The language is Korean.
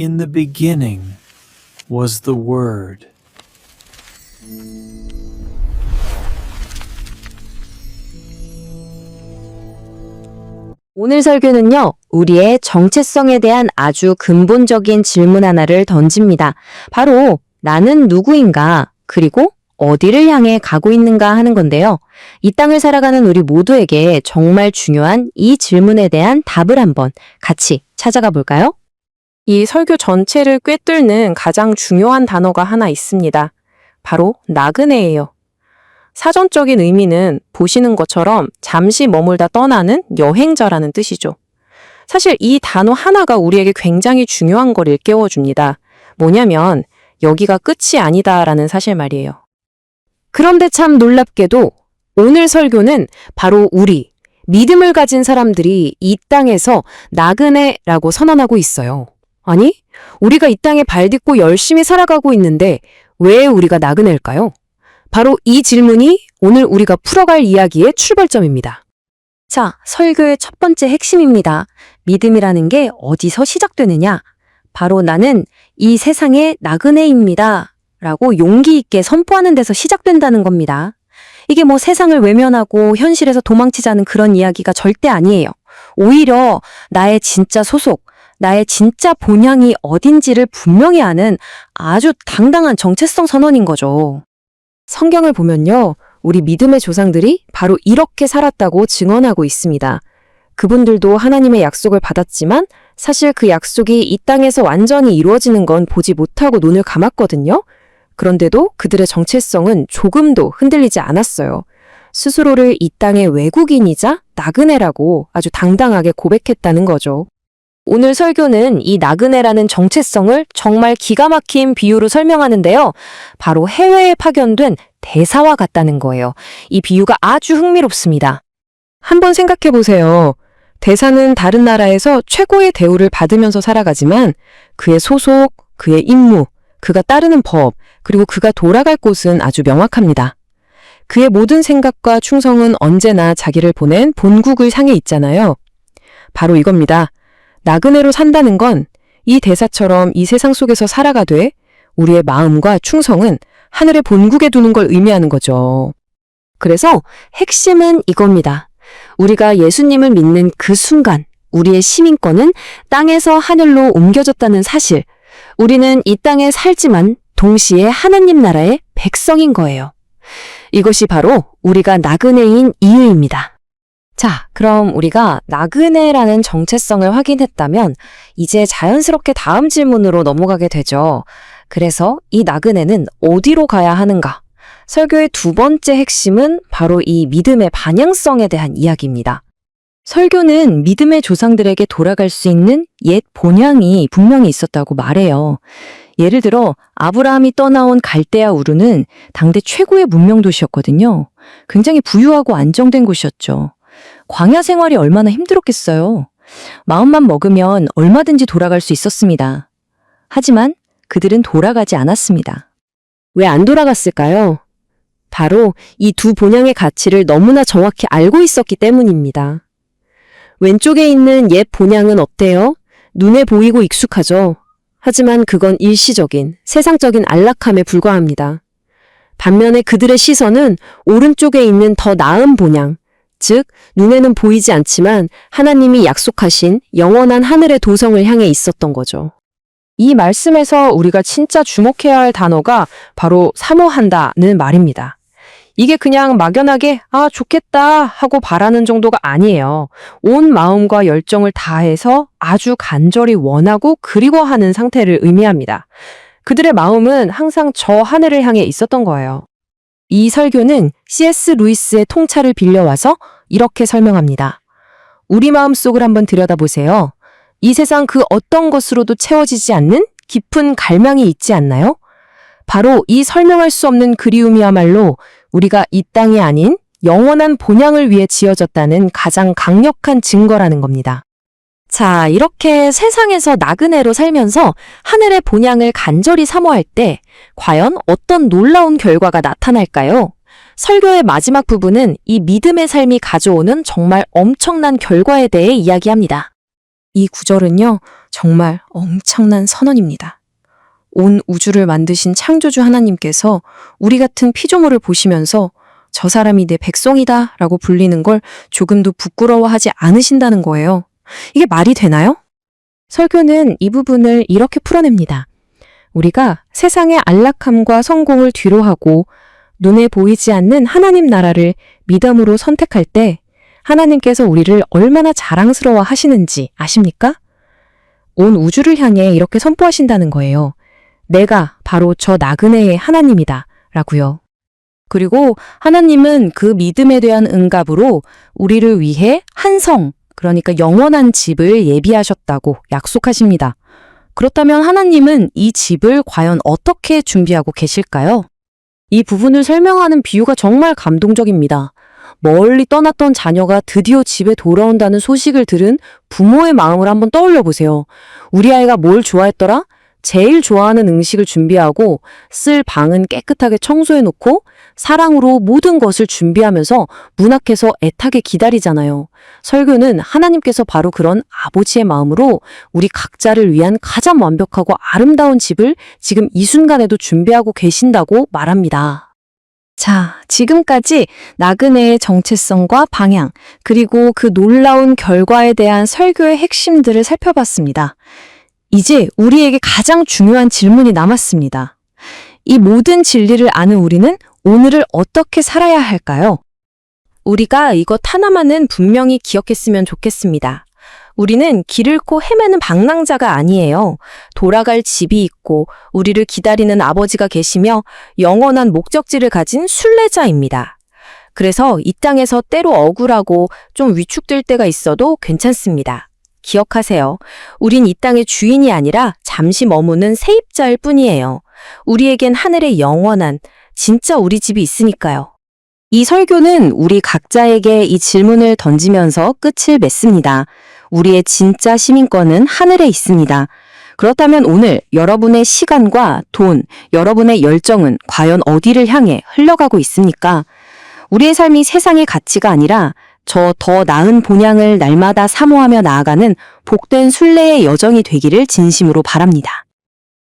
In the beginning was the Word. 오늘 설교는요, 우리의 정체성에 대한 아주 근본적인 질문 하나를 던집니다. 바로, 나는 누구인가? 그리고 어디를 향해 가고 있는가 하는 건데요. 이 땅을 살아가는 우리 모두에게 정말 중요한 이 질문에 대한 답을 한번 같이 찾아가 볼까요? 이 설교 전체를 꿰뚫는 가장 중요한 단어가 하나 있습니다. 바로 나그네예요. 사전적인 의미는 보시는 것처럼 잠시 머물다 떠나는 여행자라는 뜻이죠. 사실 이 단어 하나가 우리에게 굉장히 중요한 걸 일깨워 줍니다. 뭐냐면 여기가 끝이 아니다라는 사실 말이에요. 그런데 참 놀랍게도 오늘 설교는 바로 우리, 믿음을 가진 사람들이 이 땅에서 나그네라고 선언하고 있어요. 아니, 우리가 이 땅에 발 딛고 열심히 살아가고 있는데 왜 우리가 나그네일까요? 바로 이 질문이 오늘 우리가 풀어갈 이야기의 출발점입니다. 자, 설교의 첫 번째 핵심입니다. 믿음이라는 게 어디서 시작되느냐? 바로 나는 이 세상의 나그네입니다. 라고 용기 있게 선포하는 데서 시작된다는 겁니다. 이게 뭐 세상을 외면하고 현실에서 도망치자는 그런 이야기가 절대 아니에요. 오히려 나의 진짜 소속, 나의 진짜 본향이 어딘지를 분명히 아는 아주 당당한 정체성 선언인 거죠. 성경을 보면요. 우리 믿음의 조상들이 바로 이렇게 살았다고 증언하고 있습니다. 그분들도 하나님의 약속을 받았지만 사실 그 약속이 이 땅에서 완전히 이루어지는 건 보지 못하고 눈을 감았거든요. 그런데도 그들의 정체성은 조금도 흔들리지 않았어요. 스스로를 이 땅의 외국인이자 나그네라고 아주 당당하게 고백했다는 거죠. 오늘 설교는 이 나그네라는 정체성을 정말 기가 막힌 비유로 설명하는데요. 바로 해외에 파견된 대사와 같다는 거예요. 이 비유가 아주 흥미롭습니다. 한번 생각해 보세요. 대사는 다른 나라에서 최고의 대우를 받으면서 살아가지만 그의 소속, 그의 임무, 그가 따르는 법, 그리고 그가 돌아갈 곳은 아주 명확합니다. 그의 모든 생각과 충성은 언제나 자기를 보낸 본국을 향해 있잖아요. 바로 이겁니다. 나그네로 산다는 건 이 대사처럼 이 세상 속에서 살아가되 우리의 마음과 충성은 하늘의 본국에 두는 걸 의미하는 거죠. 그래서 핵심은 이겁니다. 우리가 예수님을 믿는 그 순간 우리의 시민권은 땅에서 하늘로 옮겨졌다는 사실. 우리는 이 땅에 살지만 동시에 하나님 나라의 백성인 거예요. 이것이 바로 우리가 나그네인 이유입니다. 자, 그럼 우리가 나그네라는 정체성을 확인했다면 이제 자연스럽게 다음 질문으로 넘어가게 되죠. 그래서 이 나그네는 어디로 가야 하는가? 설교의 두 번째 핵심은 바로 이 믿음의 반영성에 대한 이야기입니다. 설교는 믿음의 조상들에게 돌아갈 수 있는 옛 본향이 분명히 있었다고 말해요. 예를 들어 아브라함이 떠나온 갈대아 우르는 당대 최고의 문명 도시였거든요. 굉장히 부유하고 안정된 곳이었죠. 광야 생활이 얼마나 힘들었겠어요. 마음만 먹으면 얼마든지 돌아갈 수 있었습니다. 하지만 그들은 돌아가지 않았습니다. 왜 안 돌아갔을까요? 바로 이 두 본향의 가치를 너무나 정확히 알고 있었기 때문입니다. 왼쪽에 있는 옛 본향은 어때요? 눈에 보이고 익숙하죠? 하지만 그건 일시적인, 세상적인 안락함에 불과합니다. 반면에 그들의 시선은 오른쪽에 있는 더 나은 본향, 즉, 눈에는 보이지 않지만 하나님이 약속하신 영원한 하늘의 도성을 향해 있었던 거죠. 이 말씀에서 우리가 진짜 주목해야 할 단어가 바로 사모한다는 말입니다. 이게 그냥 막연하게 아 좋겠다 하고 바라는 정도가 아니에요. 온 마음과 열정을 다해서 아주 간절히 원하고 그리워하는 상태를 의미합니다. 그들의 마음은 항상 저 하늘을 향해 있었던 거예요. 이 설교는 C.S. 루이스의 통찰을 빌려와서 이렇게 설명합니다. 우리 마음속을 한번 들여다보세요. 이 세상 그 어떤 것으로도 채워지지 않는 깊은 갈망이 있지 않나요? 바로 이 설명할 수 없는 그리움이야말로 우리가 이 땅이 아닌 영원한 본향을 위해 지어졌다는 가장 강력한 증거라는 겁니다. 자, 이렇게 세상에서 나그네로 살면서 하늘의 본향을 간절히 사모할 때 과연 어떤 놀라운 결과가 나타날까요? 설교의 마지막 부분은 이 믿음의 삶이 가져오는 정말 엄청난 결과에 대해 이야기합니다. 이 구절은요, 정말 엄청난 선언입니다. 온 우주를 만드신 창조주 하나님께서 우리 같은 피조물을 보시면서 저 사람이 내 백성이다 라고 불리는 걸 조금도 부끄러워하지 않으신다는 거예요. 이게 말이 되나요? 설교는 이 부분을 이렇게 풀어냅니다. 우리가 세상의 안락함과 성공을 뒤로하고 눈에 보이지 않는 하나님 나라를 믿음으로 선택할 때 하나님께서 우리를 얼마나 자랑스러워 하시는지 아십니까? 온 우주를 향해 이렇게 선포하신다는 거예요. 내가 바로 저 나그네의 하나님이다. 라고요. 그리고 하나님은 그 믿음에 대한 응답으로 우리를 위해 한성, 그러니까 영원한 집을 예비하셨다고 약속하십니다. 그렇다면 하나님은 이 집을 과연 어떻게 준비하고 계실까요? 이 부분을 설명하는 비유가 정말 감동적입니다. 멀리 떠났던 자녀가 드디어 집에 돌아온다는 소식을 들은 부모의 마음을 한번 떠올려 보세요. 우리 아이가 뭘 좋아했더라? 제일 좋아하는 음식을 준비하고 쓸 방은 깨끗하게 청소해 놓고 사랑으로 모든 것을 준비하면서 문 앞에서 애타게 기다리잖아요. 설교는 하나님께서 바로 그런 아버지의 마음으로 우리 각자를 위한 가장 완벽하고 아름다운 집을 지금 이 순간에도 준비하고 계신다고 말합니다. 자, 지금까지 나그네의 정체성과 방향, 그리고 그 놀라운 결과에 대한 설교의 핵심들을 살펴봤습니다. 이제 우리에게 가장 중요한 질문이 남았습니다. 이 모든 진리를 아는 우리는 오늘을 어떻게 살아야 할까요? 우리가 이것 하나만은 분명히 기억했으면 좋겠습니다. 우리는 길 잃고 헤매는 방랑자가 아니에요. 돌아갈 집이 있고 우리를 기다리는 아버지가 계시며 영원한 목적지를 가진 순례자입니다. 그래서 이 땅에서 때로 억울하고 좀 위축될 때가 있어도 괜찮습니다. 기억하세요. 우린 이 땅의 주인이 아니라 잠시 머무는 세입자일 뿐이에요. 우리에겐 하늘의 영원한 진짜 우리 집이 있으니까요. 이 설교는 우리 각자에게 이 질문을 던지면서 끝을 맺습니다. 우리의 진짜 시민권은 하늘에 있습니다. 그렇다면 오늘 여러분의 시간과 돈, 여러분의 열정은 과연 어디를 향해 흘러가고 있습니까? 우리의 삶이 세상의 가치가 아니라 저 더 나은 본향을 날마다 사모하며 나아가는 복된 순례의 여정이 되기를 진심으로 바랍니다.